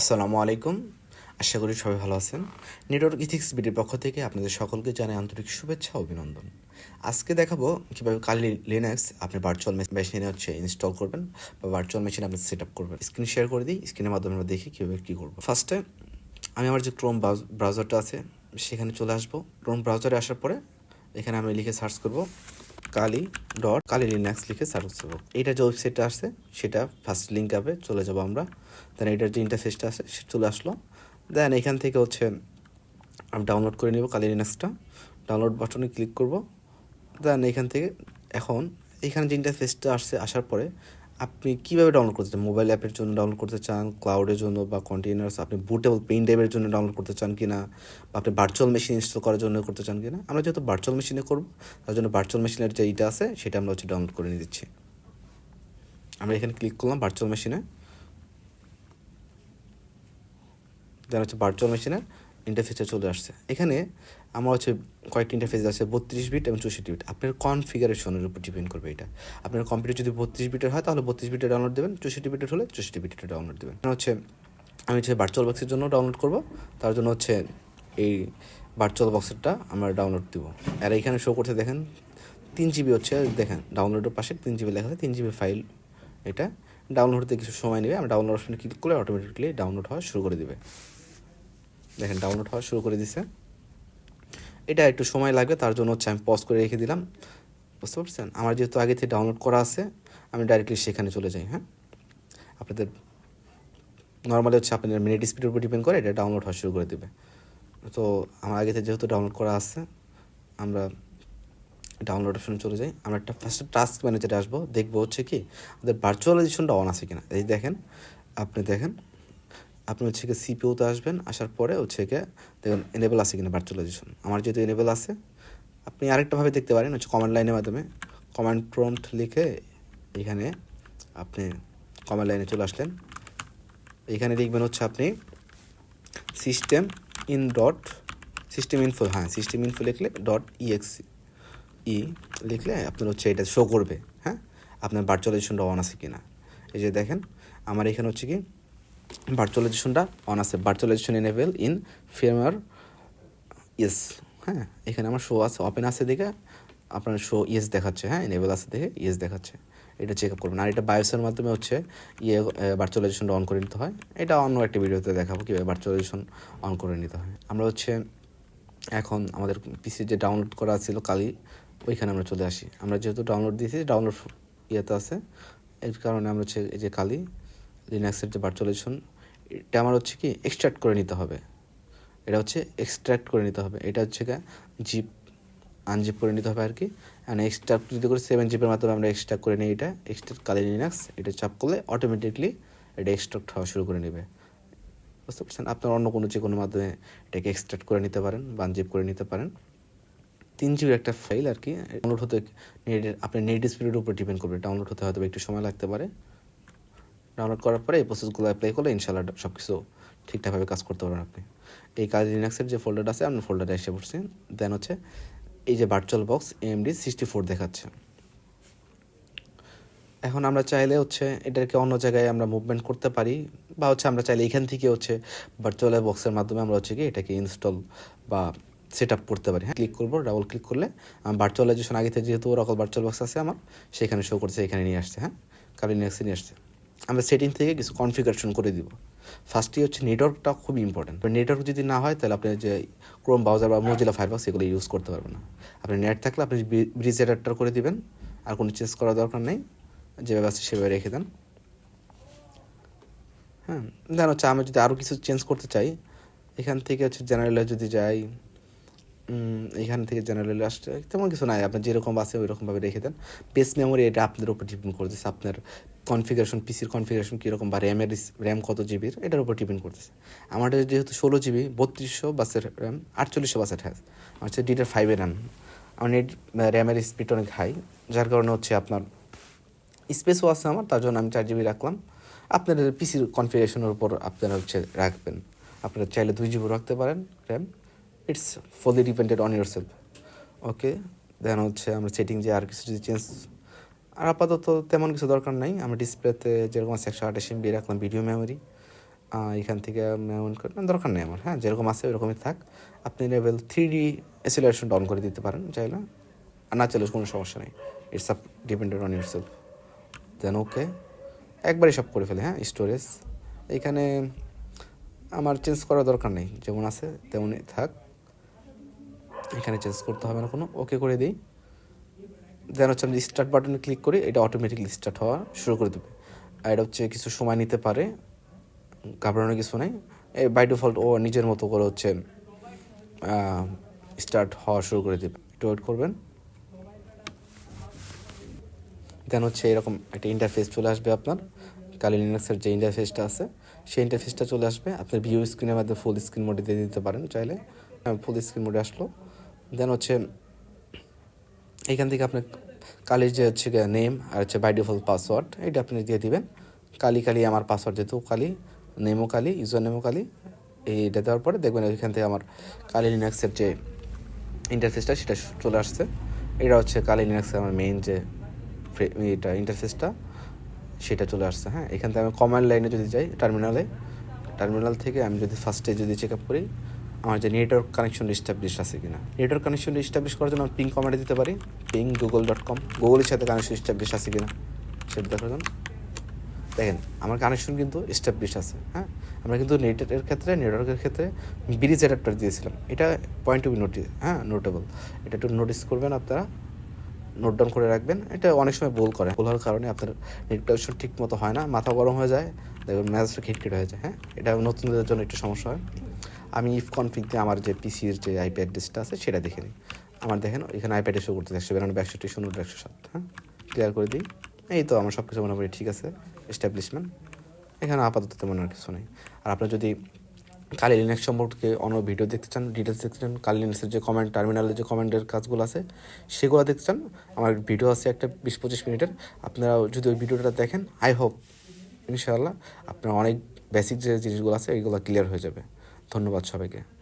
আসসালামু আলাইকুম। আশা করি সবাই ভালো আছেন। নেটওয়ার্ক ইথিক্স বিডির পক্ষ থেকে আপনাদের সকলকে জানাই আন্তরিক শুভেচ্ছা, অভিনন্দন। আজকে দেখাবো কীভাবে কালি লিনাক্স আপনি ভার্চুয়াল মেশিনে হচ্ছে ইনস্টল করবেন বা ভার্চুয়াল মেশিন আপনি সেট আপ করবেন। স্ক্রিন শেয়ার করে দিই স্ক্রিনের মাধ্যমে আমরা দেখি কীভাবে কী করব। ফার্স্টে আমি আমার যে ক্রোম ব্রাউজারটা আছে, সেখানে চলে আসব। ক্রোম ব্রাউজারে আসার পরে এখানে আমি লিখে সার্চ করব। কালি ডট কালি লিনাক্স লিখে সার্চ করব। এইটা যে ওয়েবসাইটটা আসছে, সেটা ফার্স্ট লিঙ্ক আপে চলে যাব আমরা। দেন এটার যে ইন্টারফেসটা আছে, সে চলে আসলো। দেন এখান থেকে হচ্ছে আমি ডাউনলোড করে নেব কালি লিনাক্সটা ডাউনলোড বাটনে ক্লিক করব। দেন এখান থেকে এখন, এখানে যে ইন্টারফেসটা আসছে, আসার পরে আপনি কীভাবে ডাউনলোড করতে চান? মোবাইল অ্যাপের জন্য ডাউনলোড করতে চান? ক্লাউডের জন্য বা কন্টেনার্স আপনি বুটেবল পেন ড্রাইভের জন্য ডাউনলোড করতে চান কি না বা আপনি ভার্চুয়াল মেশিন ইনস্টল করার জন্য করতে চান কি না আমরা যেহেতু ভার্চুয়াল মেশিনে করব, তার জন্য ভার্চুয়াল মেশিনের যে এইটা আছে, সেটা আমরা হচ্ছে ডাউনলোড করে নিয়ে দিচ্ছি। আমরা এখানে ক্লিক করলাম ভার্চুয়াল মেশিনে দেন হচ্ছে ভার্চুয়াল মেশিনের ইন্টারফেসে চলে আসছে। এখানে আমার হচ্ছে কয়েকটি ইন্টারফেস আছে, বত্রিশ বিট এবং চৌষট্টি বিট আপনার কনফিগারেশনের উপর ডিপেন্ড করবে এটা। আপনার কম্পিউটার যদি বত্রিশ বিটের হয়, তাহলে বত্রিশ বিটে ডাউনলোড দেবেন, চৌষট্টি বিটের হলে চৌষট্টি বিটের ডাউনলোড দেবেন। হচ্ছে আমি হচ্ছে ভার্চুয়াল বক্সের জন্য ডাউনলোড করব। তার জন্য হচ্ছে এই ভার্চুয়াল বক্সেরটা আমরা ডাউনলোড দিব। আর এইখানে শো করতে দেখেন, তিন জিবি হচ্ছে, দেখেন ডাউনলোডের পাশে তিন জিবি লেখা আছে, তিন জিবি ফাইল এটা। ডাউনলোড হতে কিছু সময় নেবে, আমরা ডাউনলোড অপশনে ক্লিক করলে অটোমেটিকলি ডাউনলোড হওয়া শুরু করে দিবে। দেখেন ডাউনলোড হওয়া শুরু করে দিছে। এটা একটু সময় লাগবে, তার জন্য হচ্ছে আমি পজ করে রেখে দিলাম। বুঝতে পারছেন? আমার যেহেতু আগে থেকে ডাউনলোড করা আছে, আমি ডাইরেক্টলি সেখানে চলে যাই হ্যাঁ? আপনাদের নর্মালি হচ্ছে আপনাদের মিনিট স্পিডের উপর ডিপেন্ড করে এটা ডাউনলোড হওয়া শুরু করে দেবে। তো আমার আগে থেকে যেহেতু ডাউনলোড করা আছে, আমরা ডাউনলোড অপশনে চলে যাই। আমরা একটা ফার্স্ট টাস্ক ম্যানেজারে আসব, দেখব হচ্ছে কি আমাদের ভার্চুয়ালাইজেশনটা অন আছে কিনা। এই দেখেন, আপনি দেখেন। আপনি হচ্ছে গিয়ে সিপিওতে আসবেন, আসার পরে হচ্ছে গিয়ে দেখুন এনেবল আছে কিনা ভার্চুয়ালাইজেশন আমার যেহেতু এনেবল আছে, আপনি আরেকটাভাবে দেখতে পারেন, হচ্ছে কমান্ড লাইনের মাধ্যমে। কমান্ড প্রম্পট লিখে এখানে আপনি কমান্ড লাইনে চলে আসলেন। এখানে লিখবেন হচ্ছে আপনি system in dot system info হ্যাঁ সিস্টেম ইনফো লিখলে ডট ইএক্স ই লিখলে আপনার হচ্ছে এটা শো করবে হ্যাঁ? আপনার ভার্চুয়ালাইজেশনটা অন আছে কিনা। এই যে দেখেন, আমার এখানে হচ্ছে কি ভার্চুয়ালাইজেশনটা অন আছে। Virtualization enable in firmware yes হ্যাঁ এখানে আমার শো আছে ওপেন আছে দেখে আপনার শো ইয়েস দেখাচ্ছে হ্যাঁ এনেবেল আছে দেখে ইয়েস দেখাচ্ছে, এটা চেক আপ করবেন। আর এটা বায়োসের মাধ্যমে হচ্ছে ইয়ে ভার্চুয়ালাইজেশনটা অন করে নিতে হয়। এটা অন্য একটা ভিডিওতে দেখাবো কীভাবে ভার্চুয়ালাইজেশন অন করে নিতে হয়। আমরা হচ্ছে এখন আমাদের পিসি যে ডাউনলোড করা ছিল কালি ওইখানে আমরা চলে আসি। আমরা যেহেতু ডাউনলোড দিয়েছি ডাউনলোড ইয়েতে আছে, এর কারণে আমরা হচ্ছে এই যে কালি লিনাক্সের যে ভার্চুয়ালাইজেশন এটা আমার হচ্ছে কি এক্সট্রাক্ট করে নিতে হবে। এটা হচ্ছে এক্সট্রাক্ট করে নিতে হবে। এটা হচ্ছে জিপ আনজিপ করে নিতে হবে আর কি অ্যান্ড এক্সট্রাক্ট যদি করে সেভেন জিপের মাধ্যমে আমরা এক্সট্রাক্ট করে নিই এটা। এক্সট্রাক্ট কালি লিনাক্স এটা চাপ করলে অটোমেটিকলি এটা এক্সট্রাক্ট হওয়া শুরু করে নেবে। বুঝতে পারছেন? আপনার অন্য কোনো যে কোনো মাধ্যমে এটাকে এক্সট্রাক্ট করে নিতে পারেন বা আনজিপ করে নিতে পারেন। তিন জিবির একটা ফাইল আর কি ডাউনলোড হতে নেটের আপনার নেট স্পিডের উপর ডিপেন্ড করবে ডাউনলোড হতে হয়তো একটু সময় লাগতে পারে। ডাউনলোড করার পরে এই প্রসেসগুলো অ্যাপ্লাই করলে ইনশাল্লাহ সব কিছু ঠিকঠাকভাবে কাজ করতে পারবেন আপনি। এই কাজ লিনাক্সের যে ফোল্ডারটা আছে আপনার ফোল্ডারে এসে পড়ছি। দেন হচ্ছে এই যে virtual box MD sixty four দেখাচ্ছে। এখন আমরা চাইলে হচ্ছে এটাকে অন্য জায়গায় আমরা মুভমেন্ট করতে পারি, বা হচ্ছে আমরা চাইলে এখান থেকে হচ্ছে ভার্চুয়াল বক্সের মাধ্যমে আমরা হচ্ছে কি এটাকে ইনস্টল বা সেট আপ করতে পারি। হ্যাঁ ক্লিক করব ডাবল ক্লিক করলে ভার্চুয়ালাইজেশন আগে থেকে যেহেতু ওরাকল ভার্চুয়াল বক্স আছে আমার, সেখানে শো করছে, এখানে নিয়ে আসছে। হ্যাঁ কালি নিয়ে আসছে। আমরা সেটিং থেকে কিছু কনফিগারেশন করে দিব। ফার্স্টই হচ্ছে নেটওয়ার্কটা খুব ইম্পর্টেন্ট নেটওয়ার্ক যদি না হয়, তাহলে আপনি যে ক্রোম ব্রাউজার বা মজিলা ফায়ারবক্স এগুলো ইউজ করতে পারবেন না। আপনি নেট থাকলে আপনি ব্রিজ অ্যাডাপ্টার করে দিবেন। আর কোনো চেঞ্জ করার দরকার নেই। যেভাবে আছে সেভাবে রেখে দেন। হ্যাঁ দেন হচ্ছে আমি যদি আরও কিছু চেঞ্জ করতে চাই, এখান থেকে হচ্ছে জেনারেলে যদি যাই এখান থেকে জেনারেলে আসছে তেমন কিছু নাই। আপনার যেরকম আছে ওই রকমভাবে রেখে দেন। বেস মেমোরি এটা আপনাদের উপর ডিপেন্ড করতেছে। আপনার কনফিগারেশন পিসির কনফিগারেশন কীরকম বা র্যামের র্যাম কত জিবির এটার উপর ডিপেন্ড করতেছে। আমার যেহেতু ষোলো জিবি বত্রিশশো বাসের র্যাম আটচল্লিশশো বাসের হ্যাঁ আমার হচ্ছে ডিটার ফাইভে রান আমার নেট র্যামের স্পিড অনেক হাই যার কারণে হচ্ছে আপনার স্পেসও আছে আমার, তার জন্য আমি চার জিবি রাখলাম। আপনাদের পিসির কনফিগারেশনের উপর আপনারা হচ্ছে রাখবেন। আপনারা চাইলে দুই জিবি রাখতে পারেন RAM it's fully depended on yourself okay then হচ্ছে আমরা সেটিং যে আর কিছু যদি চেঞ্জ আর আপাতত তেমন কিছু দরকার নাই। আমরা ডিসপ্লেতে যেরকম আছে একশো আঠাশ এমবি রাখলাম ভিডিও মেমোরি এখান থেকে এমন দরকার নেই আমার হ্যাঁ যেরকম আছে ওরকমই থাক। আপনি level three D acceleration down করে দিতে পারেন, চাইলে। আর না চাইলে কোনো সমস্যা নেই। It's up depended on yourself then okay একবারই সব করে ফেলে হ্যাঁ স্টোরেজ এখানে আমার চেঞ্জ করার দরকার নেই, যেমন আছে তেমনই থাক। এখানে চেঞ্জ করতে হবে না কোনো। ওকে করে দিই। দেন হচ্ছে আমি স্টার্ট বাটনে ক্লিক করি, এটা অটোমেটিকলি স্টার্ট হওয়া শুরু করে দেবে। আর এটা হচ্ছে কিছু সময় নিতে পারে, ঘাবড়ানোর কিছু নেই। বাই ডিফল্ট ও নিজের মতো করে হচ্ছে স্টার্ট হওয়া শুরু করে দেবে। একটু ওয়েট করবেন। দেন হচ্ছে এরকম একটা ইন্টারফেস চলে আসবে আপনার। কালি লিনাক্সের যে ইন্টারফেসটা আছে, সেই ইন্টারফেসটা চলে আসবে। আপনার ভিউ স্ক্রিনের মাধ্যমে ফুল স্ক্রিন মোডে দিয়ে দিতে পারেন চাইলে। ফুল স্ক্রিন মোডে আসলো। দেন হচ্ছে, এইখান থেকে আপনার কালির যে হচ্ছে নেম আর হচ্ছে বাই ডিফল্ট পাসওয়ার্ড এটা আপনি দিয়ে দিবেন। কালি কালি আমার পাসওয়ার্ড যেহেতু কালি নেমও কালি ইউজার নেমও কালি, এইটা দেওয়ার পরে দেখবেন ওইখান থেকে আমার কালি লিনাক্সের যে ইন্টারফেসটা সেটা চলে আসছে। এটা হচ্ছে কালি লিনাক্সের আমার মেইন যে এটা ইন্টারফেসটা সেটা চলে আসছে হ্যাঁ? এখান থেকে আমি কমান্ড লাইনে যদি যাই টার্মিনালে টার্মিনাল থেকে আমি যদি ফার্স্টে যদি চেক আপ করি আমার যে নেটওয়ার্ক কানেকশন এস্টাবলিশ আছে কিনা। নেটওয়ার্ক কানেকশন এস্টাবলিশ করার জন্য আমি পিং কমান্ডে দিতে পারি। পিং গুগল ডট কম গুগলের সাথে কানেকশন এস্টাবলিশ আছে কিনা, সেটা দেখার জন্য। দেখেন, আমার কানেকশন কিন্তু এস্টাবলিশ আছে হ্যাঁ? আমরা কিন্তু নেটের ক্ষেত্রে নেটওয়ার্কের ক্ষেত্রে ব্রিজ অ্যাডাপ্টার দিয়েছিলাম। এটা পয়েন্ট টু বি নোটিস হ্যাঁ? নোটেবল এটা একটু নোটিস করবেন আপনারা। নোট ডাউন করে রাখবেন। এটা অনেক সময় ভুল করে। ভুল হওয়ার কারণে আপনার নেট কানেকশন ঠিক মতো হয় না। মাথা গরম হয়ে যায়। দেখবেন ম্যাচটা খিটখিট হয়ে যায় হ্যাঁ? এটা নতুনদের জন্য একটু সমস্যা হয়। আমি ইফ কনফিগ দিয়ে আমার যে পিসির যে আইপ্যাড অ্যাড্রেসটা আছে সেটা দেখে নিই। আমার দেখেন, এখানে আইপ্যাড শো করতে একশো বিরানব্বই একষট্টি শূন্য একশো সাত হ্যাঁ? ক্লিয়ার করে দিই। এই তো আমার সব কিছু মোটামুটি ঠিক আছে এস্টাবলিশমেন্ট এখানে আপাতত তেমন আর কিছু নেই। আর আপনার যদি কালি লিনাক্স সম্পর্কে অন্য ভিডিও দেখতে চান ডিটেলস দেখতে চান, কালি লিনাক্সের যে কমেন্ট টার্মিনালের যে কমেন্টের কাজগুলো আছে, সেগুলো দেখতে চান, আমার ভিডিও আছে একটা বিশ পঁচিশ মিনিটের। আপনারা যদি ওই ভিডিওটা দেখেন আই হোপ ইনশাআল্লাহ, আপনার অনেক বেসিক যে জিনিসগুলো আছে এইগুলো ক্লিয়ার হয়ে যাবে। ধন্যবাদ সবাইকে।